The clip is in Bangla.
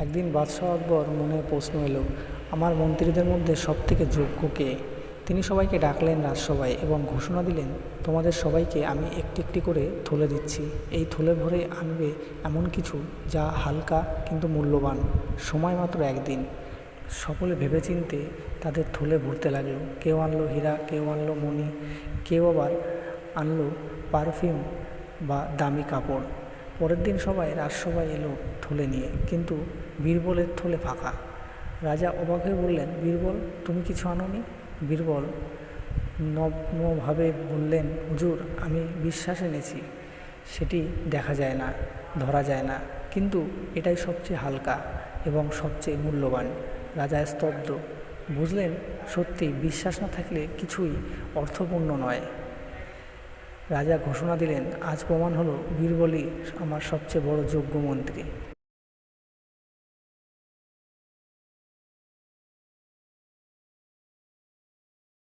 একদিন বাদশাহ আকবর মনে প্রশ্ন এলো, আমার মন্ত্রীদের মধ্যে সবথেকে যোগ্য কে? তিনি সবাইকে ডাকলেন রাজসভায় এবং ঘোষণা দিলেন, তোমাদের সবাইকে আমি একটি একটি করে থলে দিচ্ছি। এই থলে ভরে আনবে এমন কিছু যা হালকা কিন্তু মূল্যবান। সময় মাত্র একদিন। সকলে ভেবেচিন্তে তাদের থলে ভরতে লাগল। কেউ আনলো হীরা, কেউ আনলো মণি, কেউ আবার আনলো পারফিউম বা দামি কাপড়। পরের দিন সবাই, রাজসভায় এলো থলে নিয়ে। কিন্তু বীরবলের থলে ফাঁকা। রাজা অবাক হয়ে বললেন, বীরবল, তুমি কিছু আনোনি? বীরবল নগ্নভাবে বললেন, হুজুর, আমি বিশ্বাস এনেছি। সেটি দেখা যায় না, ধরা যায় না। কিন্তু এটাই সবচেয়ে হালকা এবং সবচেয়ে মূল্যবান। রাজা স্তব্ধ। বুঝলেন, সত্যি বিশ্বাস না থাকলে কিছুই অর্থপূর্ণ নয়। রাজা ঘোষণা দিলেন আজ প্রমাণ হলো বীরবলই আমার সবচেয়ে বড় যোগ্য মন্ত্রী।